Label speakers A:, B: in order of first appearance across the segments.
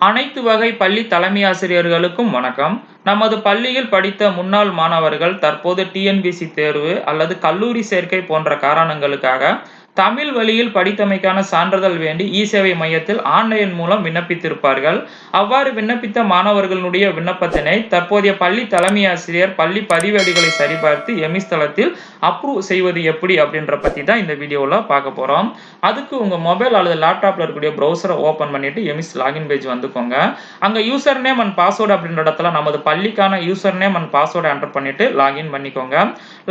A: அனைத்து வகை பள்ளி தலைமை ஆசிரியர்களுக்கும் வணக்கம். நமது பள்ளியில் படித்த முன்னாள் மாணவர்கள் தற்போது டிஎன்பிசி தேர்வு அல்லது கல்லூரி சேர்க்கை போன்ற காரணங்களுக்காக தமிழ் வழியில் படித்தமைக்கான சான்றிதழ் வேண்டி இ சேவை மையத்தில் ஆன்லைன் மூலம் விண்ணப்பித்திருப்பார்கள். அவ்வாறு விண்ணப்பித்த மாணவர்களுடைய விண்ணப்பத்தினை தற்போதைய பள்ளி தலைமை ஆசிரியர் பள்ளி பதிவேடுகளை சரிபார்த்து எமிஸ் தளத்தில் அப்ரூவ் செய்வது எப்படி அப்படின்ற பத்தி தான் இந்த வீடியோவில் பார்க்க போறோம். அதுக்கு உங்க மொபைல் அல்லது லேப்டாப்ல இருக்கக்கூடிய ப்ரௌசரை ஓபன் பண்ணிட்டு எமிஸ் லாகின் பேஜ் வந்துக்கோங்க. அங்க யூசர் நேம் அண்ட் பாஸ்வேர்டு அப்படின்ற இடத்துல நமது பள்ளிக்கான user name and password enter பண்ணிட்டு லாகின் பண்ணிக்கோங்க.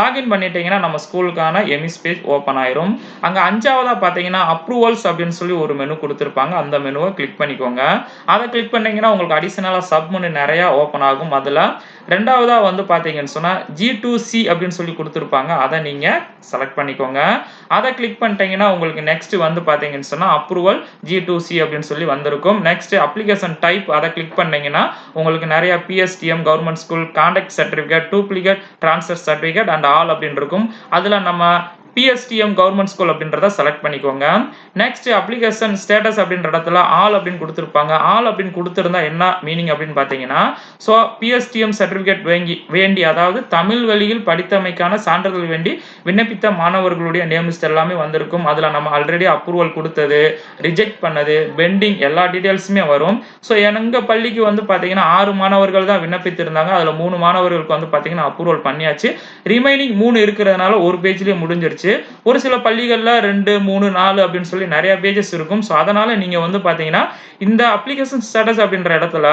A: லாகின் பண்ணிட்டீங்கன்னா நம்ம ஸ்கூலுக்கான எமிஸ் பேஜ் ஓப்பன் ஆயிரும். அஞ்சாவதாக பாத்தீங்கன்னா அப்ரூவல்ஸ் அப்படின்னு சொல்லி ஒரு மெனு கொடுத்துருப்பாங்க. அந்த மெனுவை கிளிக் பண்ணிக்கோங்க. அதை கிளிக் பண்ணீங்கன்னா உங்களுக்கு அடிஷனலா சப் மெனு நிறைய ஓப்பன் ஆகும். அதுல ரெண்டாவதா வந்து பாத்தீங்கன்னு சொன்னா ஜி டூ சி அப்படின்னு சொல்லி கொடுத்துருப்பாங்க. அதை நீங்க செலக்ட் பண்ணிக்கோங்க. அதை கிளிக் பண்ணிட்டீங்கன்னா உங்களுக்கு நெக்ஸ்ட் வந்து பாத்தீங்கன்னு சொன்னா அப்ரூவல் ஜி டூ சி அப்படின்னு சொல்லி வந்திருக்கும். நெக்ஸ்ட் அப்ளிகேஷன் டைப் அதை கிளிக் பண்ணீங்கன்னா உங்களுக்கு நிறைய PSTM government school conduct certificate duplicate transfer certificate and all அப்படின்னு இருக்கும். அதுல நம்ம பிஎஸ்டிஎம் கவர்மெண்ட் ஸ்கூல் அப்படின்றத செலக்ட் பண்ணிக்கோங்க. நெக்ஸ்ட் அப்ளிகேஷன் ஸ்டேட்டஸ் அப்படின்ற இடத்துல ஆல் அப்படின்னு கொடுத்துருப்பாங்க. ஆல் அப்படின்னு கொடுத்துருந்தா என்ன மீனிங் அப்படின்னு பார்த்தீங்கன்னா ஸோ பிஎஸ்டிஎம் சர்டிஃபிகேட் வேங்கி வேண்டி அதாவது தமிழ் வழியில் படித்தமைக்கான சான்றிதழ் வேண்டி விண்ணப்பித்த மாணவர்களுடைய நேம் லிஸ்ட் எல்லாமே வந்திருக்கும். அதில் நம்ம ஆல்ரெடி அப்ரூவல் கொடுத்தது ரிஜெக்ட் பண்ணது பெண்டிங் எல்லா டீட்டெயில்ஸுமே வரும். ஸோ எங்கள் பள்ளிக்கு வந்து பார்த்தீங்கன்னா ஆறு மாணவர்கள் தான் விண்ணப்பித்திருந்தாங்க. அதில் மூணு மாணவர்களுக்கு வந்து பார்த்தீங்கன்னா அப்ரூவல் பண்ணியாச்சு. ரிமைனிங் மூணு இருக்கிறதுனால ஒரு பேஜ்லேயே முடிஞ்சிருச்சு. ஒரு சில பள்ளிகளில் ரெண்டு மூணு நாலு அப்படின்னு சொல்லி நிறைய பேஜஸ் இருக்கும். ஸோ அதனால் நீங்கள் வந்து பார்த்தீங்கன்னா இந்த அப்ளிகேஷன் ஸ்டேட்டஸ் அப்படின்ற இடத்துல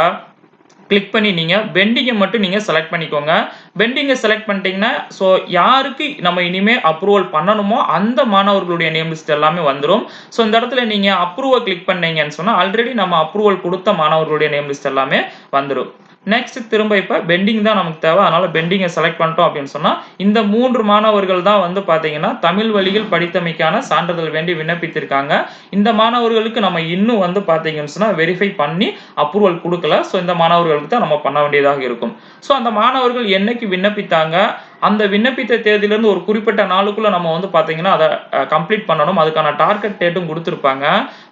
A: கிளிக் பண்ணி நீங்கள் பெண்டிங்கை மட்டும் நீங்கள் செலக்ட் பண்ணிக்கோங்க. பெண்டிங்கை செலக்ட் பண்ணிட்டீங்கன்னா ஸோ யாருக்கு நம்ம இனிமேல் அப்ரூவல் பண்ணணுமோ அந்த மாணவர்களுடைய நேம் லிஸ்ட் எல்லாமே வந்துடும் ஸோ இந்த இடத்துல நீங்கள் அப்ரூவல் கிளிக் பண்ணீங்கன்னு சொன்னால் ஆல்ரெடி நம்ம அப்ரூவல் கொடுத்த மாணவர்களுடைய நேம் லிஸ்ட் எல்லாமே வந்துடும் நெக்ஸ்ட் திரும்ப இப்போ பெண்டிங் தான் நமக்கு தேவை. அதனால பெண்டிங்கை செலக்ட் பண்ணிட்டோம் அப்படின்னு சொன்னால் இந்த மூன்று மாணவர்கள் தான் வந்து பார்த்தீங்கன்னா தமிழ் வழியில் படித்தமைக்கான சான்றிதழ் வேண்டி விண்ணப்பித்திருக்காங்க. இந்த மாணவர்களுக்கு நம்ம இன்னும் வந்து பார்த்தீங்கன்னு சொன்னால் வெரிஃபை பண்ணி அப்ரூவல் கொடுக்கல. ஸோ இந்த மாணவர்களுக்கு தான் நம்ம பண்ண வேண்டியதாக இருக்கும். ஸோ அந்த மாணவர்கள் என்னைக்கு விண்ணப்பித்தாங்க? அந்த விண்ணப்பித்த தேதியிலேருந்து ஒரு குறிப்பிட்ட நாளுக்குள்ள நம்ம வந்து பார்த்தீங்கன்னா அதை கம்ப்ளீட் பண்ணணும். அதுக்கான டார்கெட் டேட்டும் கொடுத்துருப்பாங்க.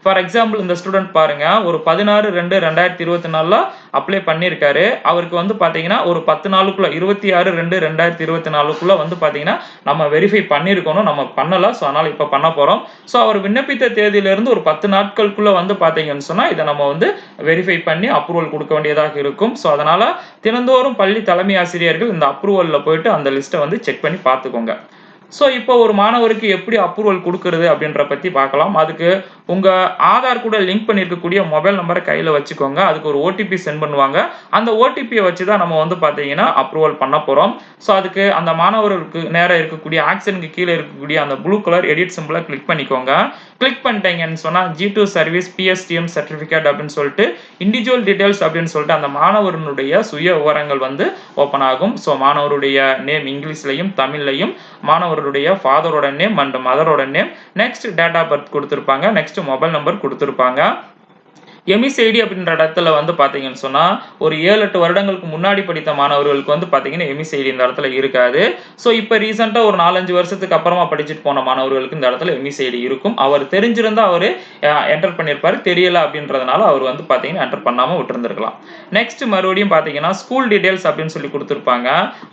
A: ஃபார் எக்ஸாம்பிள் இந்த ஸ்டூடெண்ட் பாருங்க ஒரு பதினாறு ரெண்டு ரெண்டாயிரத்தி இருபத்தி நாலில் அப்ளை பண்ணியிருக்காரு. அவருக்கு வந்து பார்த்தீங்கன்னா ஒரு பத்து நாளுக்குள்ள இருபத்தி ஆறு ரெண்டு ரெண்டாயிரத்தி இருபத்தி நாலுக்குள்ள வந்து பார்த்தீங்கன்னா நம்ம வெரிஃபை பண்ணியிருக்கணும். நம்ம பண்ணலை ஸோ அதனால் இப்போ பண்ண போகிறோம் ஸோ அவர் விண்ணப்பித்த தேதியிலிருந்து ஒரு பத்து நாட்களுக்குள்ள வந்து பார்த்தீங்கன்னு சொன்னால் இதை நம்ம வந்து வெரிஃபை பண்ணி அப்ரூவல் கொடுக்க வேண்டியதாக இருக்கும். ஸோ அதனால் தினந்தோறும் பள்ளி தலைமை ஆசிரியர்கள் இந்த அப்ரூவலில் போயிட்டு அந்த லிஸ்ட்டை வந்து செக் பண்ணி பார்த்துக்கோங்க. ஸோ இப்போ ஒரு மாணவருக்கு எப்படி அப்ரூவல் கொடுக்கறது அப்படின்ற பற்றி பார்க்கலாம். அதுக்கு உங்கள் ஆதார் கூட லிங்க் பண்ணியிருக்கக்கூடிய மொபைல் நம்பரை கையில் வச்சுக்கோங்க. அதுக்கு ஒரு ஓடிபி சென்ட் பண்ணுவாங்க. அந்த ஓடிபியை வச்சு தான் நம்ம வந்து பார்த்தீங்கன்னா அப்ரூவல் பண்ண போகிறோம் ஸோ அதுக்கு அந்த மாணவர்களுக்கு நேராக இருக்கக்கூடிய ஆக்ஷனுக்கு கீழே இருக்கக்கூடிய அந்த ப்ளூ கலர் எடிட் சிம்பிளை கிளிக் பண்ணிக்கோங்க. கிளிக் பண்ணிட்டீங்கன்னு சொன்னால் G two service PSTM certificate அப்படின்னு சொல்லிட்டு இண்டிவிஜுவல் டீடைல்ஸ் அப்படின்னு சொல்லிட்டு அந்த மாணவர்களுடைய சுய விவரங்கள் வந்து ஓப்பன் ஆகும். ஸோ மாணவருடைய நேம் இங்கிலீஷ்லையும் தமிழ்லையும் மாணவருடைய ஃபாதரோட name and மதரோட name next date of birth கொடுத்துருப்பாங்க. நெக்ஸ்ட் மொபைல் நம்பர் கொடுத்துருப்பாங்க. எமிசைடி அப்படின்ற இடத்துல வந்து பார்த்தீங்கன்னு சொன்னால் ஒரு ஏழு எட்டு வருடங்களுக்கு முன்னாடி படித்த மாணவர்களுக்கு வந்து பார்த்தீங்கன்னா எமிசைடி இந்த இடத்துல இருக்காது. ஸோ இப்போ ரீசெண்டாக ஒரு நாலஞ்சு வருஷத்துக்கு அப்புறமா படிச்சுட்டு போன மாணவர்களுக்கு இந்த இடத்துல எமிசைடி இருக்கும். அவர் தெரிஞ்சிருந்தா அவர் என்டர் பண்ணியிருப்பாரு தெரியல அப்படின்றதுனால அவர் வந்து பார்த்தீங்கன்னா என்டர் பண்ணாமல் விட்டுருந்துருக்கலாம். நெக்ஸ்ட் மறுபடியும் பார்த்தீங்கன்னா ஸ்கூல் டீடைல்ஸ் அப்படின்னு சொல்லி கொடுத்துருப்பாங்க.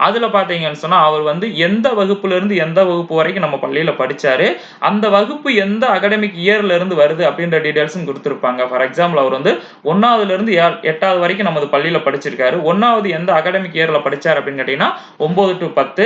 A: அதில் பார்த்தீங்கன்னு சொன்னால் அவர் வந்து எந்த வகுப்புலேருந்து எந்த வகுப்பு வரைக்கும் நம்ம பள்ளியில் படித்தார் அந்த வகுப்பு எந்த அகடமிக் இயர்லேருந்து வருது அப்படின்ற டீடைல்ஸும் கொடுத்துருப்பாங்க. ஃபார் எக்ஸாம்பிள் அவர் வந்து ஒன்னாவதுல இருந்து எட்டாவது வரைக்கும் நமது பள்ளியில படிச்சிருக்காரு. ஒன்னாவது எந்த அகாடமிக் இயர்ல படிச்சார் அப்படின்னு கேட்டீங்கன்னா ஒன்பது டு பத்து.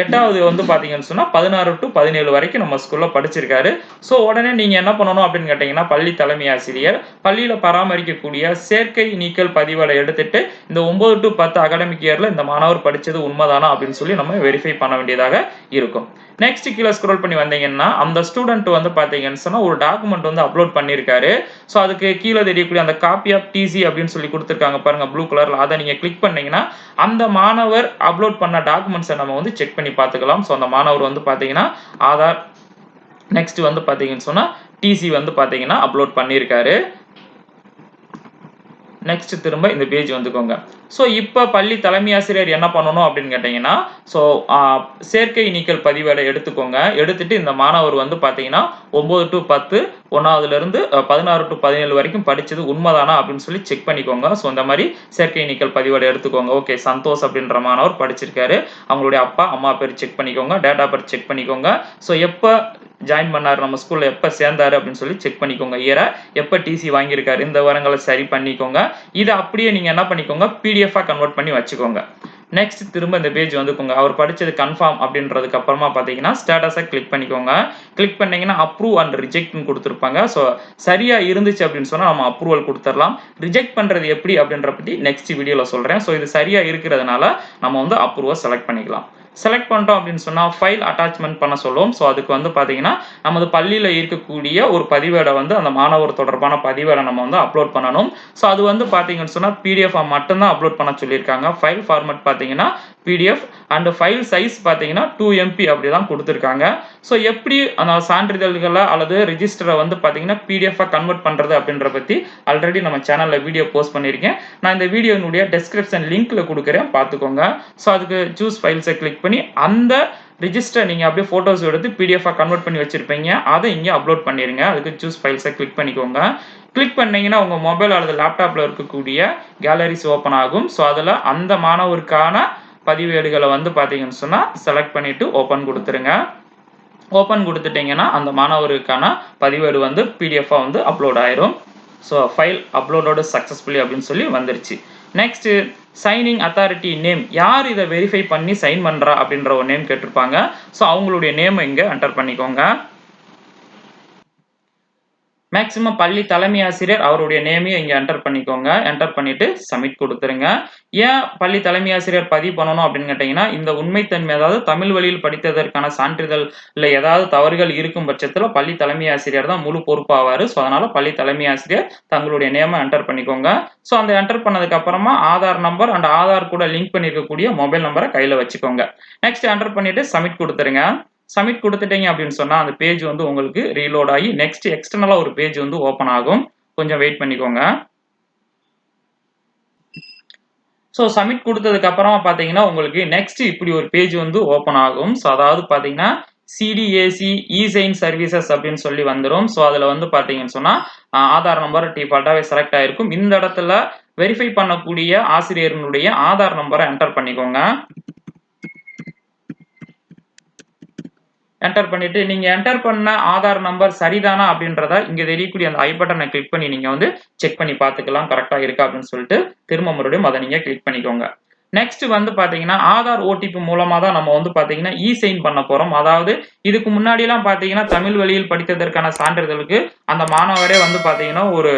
A: எட்டாவது வந்து பாத்தீங்கன்னு சொன்னா பதினாறு டு பதினேழு வரைக்கும் நம்ம ஸ்கூல்ல படிச்சிருக்காரு. ஸோ உடனே நீங்க என்ன பண்ணணும் அப்படின்னு கேட்டீங்கன்னா பள்ளி தலைமை ஆசிரியர் பள்ளியில பராமரிக்கக்கூடிய சேர்க்கை நீக்கல் பதிவலை எடுத்துட்டு இந்த ஒன்பது டு பத்து அகாடமிக் இயர்ல இந்த மாணவர் படிச்சது உண்மைதானா அப்படின்னு சொல்லி நம்ம வெரிஃபை பண்ண வேண்டியதாக இருக்கும். நெக்ஸ்ட் கீழே ஸ்க்ரோல் பண்ணி வந்தீங்கன்னா அந்த ஸ்டூடெண்ட் வந்து பார்த்தீங்கன்னு சொன்னால் ஒரு டாக்குமெண்ட் வந்து அப்லோட் பண்ணியிருக்காரு ஸோ அதுக்கு கீழே தெரியக்கூடிய அந்த காப்பி ஆஃப் டிசி அப்படின்னு சொல்லி கொடுத்துருக்காங்க பாருங்க ப்ளூ கலரில் அதை நீங்கள் கிளிக் பண்ணீங்கன்னா அந்த மாணவர் அப்லோட் பண்ண டாக்குமெண்ட்ஸை நம்ம வந்து செக் பண்ணி பார்த்துக்கலாம். ஸோ அந்த மாணவர் வந்து பார்த்தீங்கன்னா ஆதார் நெக்ஸ்ட் வந்து பார்த்தீங்கன்னு சொன்னால் டிசி வந்து பார்த்தீங்கன்னா அப்லோட் பண்ணியிருக்காரு. நெக்ஸ்ட் திரும்ப இந்த பேஜ் வந்துக்கோங்க. ஸோ இப்போ பள்ளி தலைமை ஆசிரியர் என்ன பண்ணணும் அப்படின்னு கேட்டிங்கன்னா ஸோ சேர்க்கை நீக்கல் பதிவேடை எடுத்துக்கோங்க. எடுத்துட்டு இந்த மாணவர் வந்து பார்த்தீங்கன்னா ஒம்பது டு பத்து ஒன்றாவதுலேருந்து பதினாறு டு பதினேழு வரைக்கும் படித்தது உண்மைதானா அப்படின்னு சொல்லி செக் பண்ணிக்கோங்க. ஸோ இந்த மாதிரி சேர்க்கை நீக்கல் பதிவேடை எடுத்துக்கோங்க. ஓகே சந்தோஷ் அப்படின்ற மாணவர் படிச்சிருக்காரு. அவங்களுடைய அப்பா அம்மா பேர் செக் பண்ணிக்கோங்க. டேட்டா பேர் செக் பண்ணிக்கோங்க. ஸோ எப்போ ஜாயின் பண்ணார்? நம்ம ஸ்கூலில் எப்போ சேர்ந்தாரு? அப்படின்னு சொல்லி செக் பண்ணிக்கோங்க. இயரை எப்போ டிசி வாங்கியிருக்காரு? இந்த விவரங்களை சரி பண்ணிக்கோங்க. இதை அப்படியே நீங்க என்ன பண்ணிக்கோங்க பிடிஎஃபாக கன்வெர்ட் பண்ணி வச்சுக்கோங்க. நெக்ஸ்ட் திரும்ப இந்த பேஜ் வந்துக்கோங்க. அவர் படிச்சது கன்ஃபார்ம் அப்படின்றதுக்கு அப்புறமா பார்த்தீங்கன்னா ஸ்டேட்டஸை கிளிக் பண்ணிக்கோங்க. கிளிக் பண்ணீங்கன்னா அப்ரூவ் அண்ட் ரிஜெக்ட்னு கொடுத்துருப்பாங்க. ஸோ சரியா இருந்துச்சு அப்படின்னு சொன்னா நம்ம அப்ரூவல் கொடுத்துடலாம். ரிஜெக்ட் பண்றது எப்படி அப்படின்ற பத்தி நெக்ஸ்ட் வீடியோல சொல்றேன். ஸோ இது சரியா இருக்கிறதுனால நம்ம வந்து அப்ரூவை செலக்ட் பண்ணிக்கலாம். செலக்ட் பண்ணிட்டோம் அப்படின்னு சொன்னா ஃபைல் அட்டாச்மெண்ட் பண்ண சொல்லுவோம் ஸோ அதுக்கு வந்து பாத்தீங்கன்னா நமது பள்ளியில இருக்கக்கூடிய ஒரு பதிவேடை வந்து அந்த மாணவர் தொடர்பான பதிவேடை நம்ம வந்து அப்லோட் பண்ணணும். ஸோ அது வந்து பார்த்தீங்கன்னு சொன்னா பிடிஎஃப் மட்டும்தான் அப்லோட் பண்ண சொல்லியிருக்காங்க. ஃபைல் ஃபார்மேட் பாத்தீங்கன்னா பிடிஎஃப் அண்ட் ஃபைல் சைஸ் பார்த்தீங்கன்னா டூ எம்பி அப்படி தான் கொடுத்துருக்காங்க. ஸோ எப்படி அந்த சான்றிதழ்களை அல்லது ரிஜிஸ்டரை வந்து பார்த்தீங்கன்னா பிடிஎஃபாக கன்வெர்ட் பண்ணுறது அப்படின்ற பற்றி ஆல்ரெடி நம்ம சேனலில் வீடியோ போஸ்ட் பண்ணியிருக்கேன். நான் இந்த வீடியோனுடைய டெஸ்கிரிப்ஷன் லிங்க்கில் கொடுக்குறேன் பார்த்துக்கோங்க. ஸோ அதுக்கு சூஸ் ஃபைல்ஸை கிளிக் பண்ணி அந்த ரிஜிஸ்டர் நீங்கள் அப்படியே ஃபோட்டோஸ் எடுத்து பிடிஎஃபாக கன்வெர்ட் பண்ணி வச்சுருப்பீங்க. அதை இங்கே அப்லோட் பண்ணிடுங்க அதுக்கு சூஸ் ஃபைல்ஸை கிளிக் பண்ணிக்கோங்க. கிளிக் பண்ணீங்கன்னா உங்கள் மொபைல் அல்லது லேப்டாப்பில் இருக்கக்கூடிய கேலரிஸ் ஓப்பன் ஆகும். ஸோ அதில் அந்த மாணவருக்கான பதிவேடுகளை வந்து பார்த்தீங்கன்னு சொன்னால் செலக்ட் பண்ணிவிட்டு ஓப்பன் கொடுத்துருங்க. ஓப்பன் கொடுத்துட்டீங்கன்னா அந்த மாணவருக்கான பதிவேடு வந்து பிடிஎஃபாக வந்து அப்லோட் ஆயிரும். ஸோ ஃபைல் அப்லோடோடு சக்ஸஸ்ஃபுல்லி அப்படின்னு சொல்லி வந்துருச்சு. நெக்ஸ்ட்டு சைனிங் அத்தாரிட்டி நேம் யார் இதை வெரிஃபை பண்ணி சைன் பண்ணுறா அப்படின்ற ஒரு நேம் கேட்டிருப்பாங்க. ஸோ அவங்களுடைய நேம் இங்கே என்டர் பண்ணிக்கோங்க. மேக்சிமம் பள்ளி தலைமை ஆசிரியர் அவருடைய நேமையும் இங்கே என்டர் பண்ணிக்கோங்க. என்டர் பண்ணிட்டு சப்மிட் கொடுத்துருங்க. ஏன் பள்ளி தலைமை ஆசிரியர் பதிவு பண்ணணும் அப்படின்னு கேட்டிங்கன்னா இந்த உண்மைத்தன்மை அதாவது தமிழ் வழியில் படித்ததற்கான சான்றிதழ் இல்லை ஏதாவது தவறுகள் இருக்கும் பட்சத்தில் பள்ளி தலைமை ஆசிரியர் தான் முழு பொறுப்பாவார். ஸோ அதனால பள்ளி தலைமை ஆசிரியர் தங்களுடைய நேமை என்டர் பண்ணிக்கோங்க. ஸோ அந்த என்டர் பண்ணதுக்கு அப்புறமா ஆதார் நம்பர் அண்ட் ஆதார் கூட லிங்க் பண்ணியிருக்கக்கூடிய மொபைல் நம்பரை கையில் வச்சுக்கோங்க. நெக்ஸ்ட் என்டர் பண்ணிட்டு சப்மிட் கொடுத்துருங்க. சப்மிட் கொடுத்துட்டீங்க அப்படின்னு சொன்னால் அந்த பேஜ் வந்து உங்களுக்கு ரீலோட் ஆகி நெக்ஸ்ட் எக்ஸ்டர்னலாக ஒரு பேஜ் வந்து ஓப்பன் ஆகும். கொஞ்சம் வெயிட் பண்ணிக்கோங்க. ஸோ சப்மிட் கொடுத்ததுக்கு அப்புறமா பார்த்தீங்கன்னா உங்களுக்கு நெக்ஸ்ட் இப்படி ஒரு பேஜ் வந்து ஓப்பன் ஆகும். ஸோ அதாவது பார்த்தீங்கன்னா சிடிஏசி இசைன் சர்வீசஸ் அப்படின்னு சொல்லி வந்துடும் ஸோ அதில் வந்து பார்த்தீங்கன்னு சொன்னால் ஆதார் நம்பர் டிஃபால்ட்டாகவே செலக்ட் ஆயிருக்கும். இந்த இடத்துல வெரிஃபை பண்ணக்கூடிய ஆசிரியர்களுடைய ஆதார் நம்பரை என்டர் பண்ணிக்கோங்க. என்டர் பண்ணிட்டு நீங்க என்டர் பண்ண ஆதார் நம்பர் சரிதானா அப்படின்றத இங்க தெரியக்கூடிய அந்த ஐ பட்டனை கிளிக் பண்ணி நீங்க வந்து செக் பண்ணி பார்த்துக்கலாம் கரெக்டா இருக்கா அப்படின்னு சொல்லிட்டு திரும்ப மறுபடியும் அதை நீங்க கிளிக் பண்ணிக்கோங்க. நெக்ஸ்ட் வந்து பாத்தீங்கன்னா ஆதார் ஓடிபி மூலமா தான் நம்ம வந்து பாத்தீங்கன்னா இ சைன் பண்ண போறோம். அதாவது இதுக்கு முன்னாடி எல்லாம் பாத்தீங்கன்னா தமிழ் வழியில் படித்ததற்கான சான்றிதழுக்கு அந்த மாணவரே வந்து பாத்தீங்கன்னா ஒரு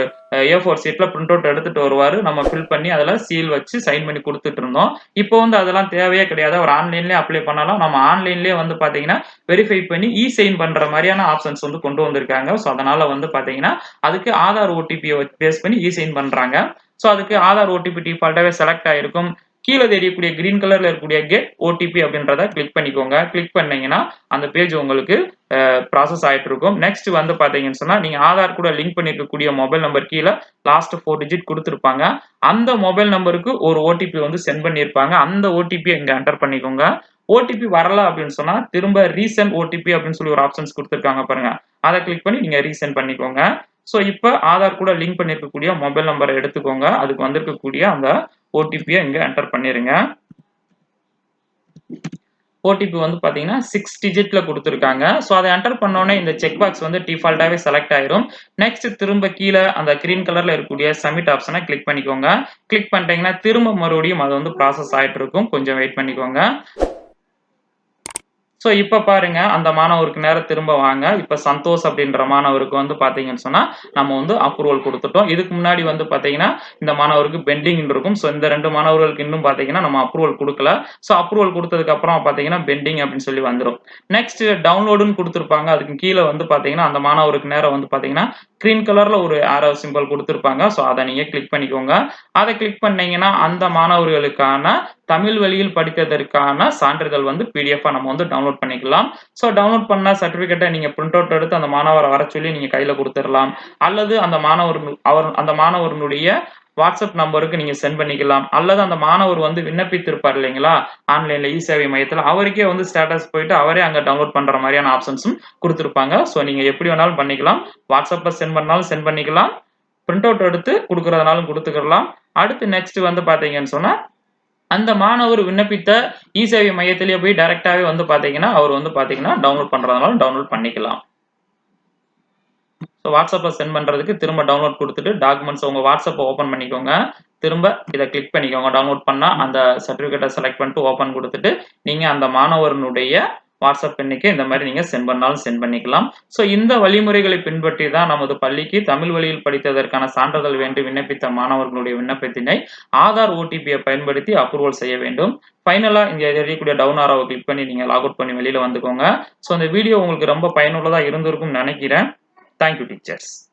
A: ஏ ஃபோர் சீட்ல பிரிண்ட் அவுட் எடுத்துட்டு வருவாரு. நம்ம ஃபில் பண்ணி அதில் சீல் வச்சு சைன் பண்ணி கொடுத்துட்டு இருந்தோம். இப்போ வந்து அதெல்லாம் தேவையே கிடையாது. ஒரு ஆன்லைன்லேயே அப்ளை பண்ணலாம் நம்ம ஆன்லைன்லேயே வந்து பார்த்தீங்கன்னா வெரிஃபை பண்ணி இ சைன் பண்ற மாதிரியான ஆப்ஷன்ஸ் வந்து கொண்டு வந்திருக்காங்க. ஸோ அதனால வந்து பார்த்தீங்கன்னா அதுக்கு ஆதார் ஓடிபியை பேஸ் பண்ணி இ சைன் பண்றாங்க. ஸோ அதுக்கு ஆதார் ஓடிபி டிஃபால்ட்டாகவே செலக்ட் ஆயிருக்கும். கீழே தெரியக்கூடிய கிரீன் கலர்ல இருக்கக்கூடிய கெட் ஓடிபி அப்படின்றத கிளிக் பண்ணிக்கோங்க. கிளிக் பண்ணீங்கன்னா அந்த பேஜ் உங்களுக்கு ப்ராசஸ் ஆயிட்டு இருக்கும் நெக்ஸ்ட் வந்து பாத்தீங்கன்னு சொன்னா நீங்க ஆதார் கூட லிங்க் பண்ணிருக்கக்கூடிய மொபைல் நம்பர் கீழே லாஸ்ட் ஃபோர் டிஜிட் கொடுத்துருப்பாங்க. அந்த மொபைல் நம்பருக்கு ஒரு ஓடிபி வந்து சென்ட் பண்ணியிருப்பாங்க அந்த ஓடிபி இங்க என்டர் பண்ணிக்கோங்க. ஓடிபி வரல அப்படின்னு சொன்னா திரும்ப ரீசென்ட் ஓடிபி அப்படின்னு சொல்லி ஒரு ஆப்ஷன்ஸ் கொடுத்துருக்காங்க பாருங்க. அதை கிளிக் பண்ணி நீங்க ரீசென்ட் பண்ணிக்கோங்க. ஸோ இப்போ ஆதார் கூட லிங்க் பண்ணிருக்கக்கூடிய மொபைல் நம்பரை எடுத்துக்கோங்க. அதுக்கு வந்திருக்கக்கூடிய அந்த ஓடிபியை இங்கே என்டர் பண்ணிடுங்க ஓடிபி வந்து பார்த்தீங்கன்னா சிக்ஸ் டிஜிட்ல கொடுத்துருக்காங்க. ஸோ அதை என்டர் பண்ணோன்னே இந்த செக் பாக்ஸ் வந்து டிஃபால்ட்டாகவே செலக்ட் ஆயிரும். நெக்ஸ்ட் திரும்ப கீழே அந்த கிரீன் கலர்ல இருக்கக்கூடிய சப்மிட் ஆப்ஷனை கிளிக் பண்ணிக்கோங்க. கிளிக் பண்ணிட்டீங்கன்னா திரும்ப மறுபடியும் அது வந்து ப்ராசஸ் ஆகிட்டு இருக்கும் கொஞ்சம் வெயிட் பண்ணிக்கோங்க. ஸோ இப்போ பாருங்க அந்த மாணவருக்கு நேரம் திரும்ப வாங்க. இப்போ சந்தோஷ் அப்படின்ற மாணவருக்கு வந்து பார்த்தீங்கன்னு சொன்னால் நம்ம வந்து அப்ரூவல் கொடுத்துட்டோம். இதுக்கு முன்னாடி வந்து பார்த்தீங்கன்னா இந்த மாணவருக்கு பெண்டிங் இருக்கும். ஸோ இந்த ரெண்டு மாணவர்களுக்கு இன்னும் பார்த்தீங்கன்னா நம்ம அப்ரூவல் கொடுக்கல. ஸோ அப்ரூவல் கொடுத்ததுக்கு அப்புறம் பார்த்தீங்கன்னா பெண்டிங் அப்படின்னு சொல்லி வந்துடும் நெக்ஸ்ட் டவுன்லோடுன்னு கொடுத்துருப்பாங்க. அதுக்கு கீழே வந்து பார்த்தீங்கன்னா அந்த மாணவருக்கு நேரம் வந்து பார்த்தீங்கன்னா கிரீன் கலர்ல ஒரு ஆரோ சிம்பிள் கொடுத்துருப்பாங்க. ஸோ அதை நீங்க கிளிக் பண்ணிக்கோங்க. அதை கிளிக் பண்ணீங்கன்னா அந்த மாணவர்களுக்கான தமிழ் வழியில் படித்ததற்கான சான்றிதழ் வந்து பிடிஎஃப் நம்ம வந்து டவுன்லோட் பண்ணிக்கலாம். ஸோ டவுன்லோட் பண்ண சர்டிபிகேட்டை நீங்க பிரிண்ட் அவுட் எடுத்து அந்த மாணவரை வர சொல்லி நீங்க கையில கொடுத்துடலாம். அல்லது அந்த மாணவர் அவர் அந்த மாணவர்களுடைய வாட்ஸ்அப் நம்பருக்கு நீங்க சென்ட் பண்ணிக்கலாம். அல்லது அந்த மாணவர் வந்து விண்ணப்பித்திருப்பார் இல்லைங்களா? ஆன்லைன்ல இ சேவை மையத்தில் அவருக்கே வந்து ஸ்டேட்டஸ் போயிட்டு அவரே அங்க டவுன்லோட் பண்ற மாதிரியான ஆப்ஷன்ஸும் கொடுத்துருப்பாங்க. ஸோ நீங்க எப்படி வேணாலும் பண்ணிக்கலாம். வாட்ஸ்அப்ல சென்ட் பண்ணாலும் சென்ட் பண்ணிக்கலாம். பிரிண்ட் அவுட் எடுத்து கொடுக்கறதுனாலும் கொடுத்துக்கலாம். அடுத்து நெக்ஸ்ட் வந்து பாத்தீங்கன்னு சொன்னா அந்த மாணவர் விண்ணப்பித்த இ சேவை மையத்திலேயே போய் டைரக்டாவே வந்து பாத்தீங்கன்னா அவர் வந்து பாத்தீங்கன்னா டவுன்லோட் பண்றதுனாலும் டவுன்லோட் பண்ணிக்கலாம். ஸோ வாட்ஸ்அப்பில் சென்ட் பண்ணுறதுக்கு திரும்ப டவுன்லோட் கொடுத்துட்டு டாக்குமெண்ட்ஸ் உங்கள் வாட்ஸ்அப்பை ஓப்பன் பண்ணிக்கோங்க. திரும்ப இதை கிளிக் பண்ணிக்கோங்க. டவுன்லோட் பண்ணால் அந்த சர்டிஃபிகேட்டை செலக்ட் பண்ணிட்டு ஓப்பன் கொடுத்துட்டு நீங்கள் அந்த மாணவர்களுடைய வாட்ஸ்அப் எண்ணிக்கை இந்த மாதிரி நீங்கள் சென்ட் பண்ணாலும் சென்ட் பண்ணிக்கலாம். ஸோ இந்த வழிமுறைகளை பின்பற்றி தான் நமது பள்ளிக்கு தமிழ் வழியில் படித்ததற்கான சான்றிதழ் வேண்டி விண்ணப்பித்த மாணவர்களுடைய விண்ணப்பத்தினை ஆதார் ஓடிபியை பயன்படுத்தி அப்ரூவல் செய்ய வேண்டும். ஃபைனலாக இங்கே தெரியக்கூடிய டவுன் ஆரோவை கிளிக் பண்ணி நீங்கள் லாக் அவுட் பண்ணி வெளியில் வந்துக்கோங்க. ஸோ இந்த வீடியோ உங்களுக்கு ரொம்ப பயனுள்ளதாக இருந்திருக்கும்னு நினைக்கிறேன். Thank you teachers.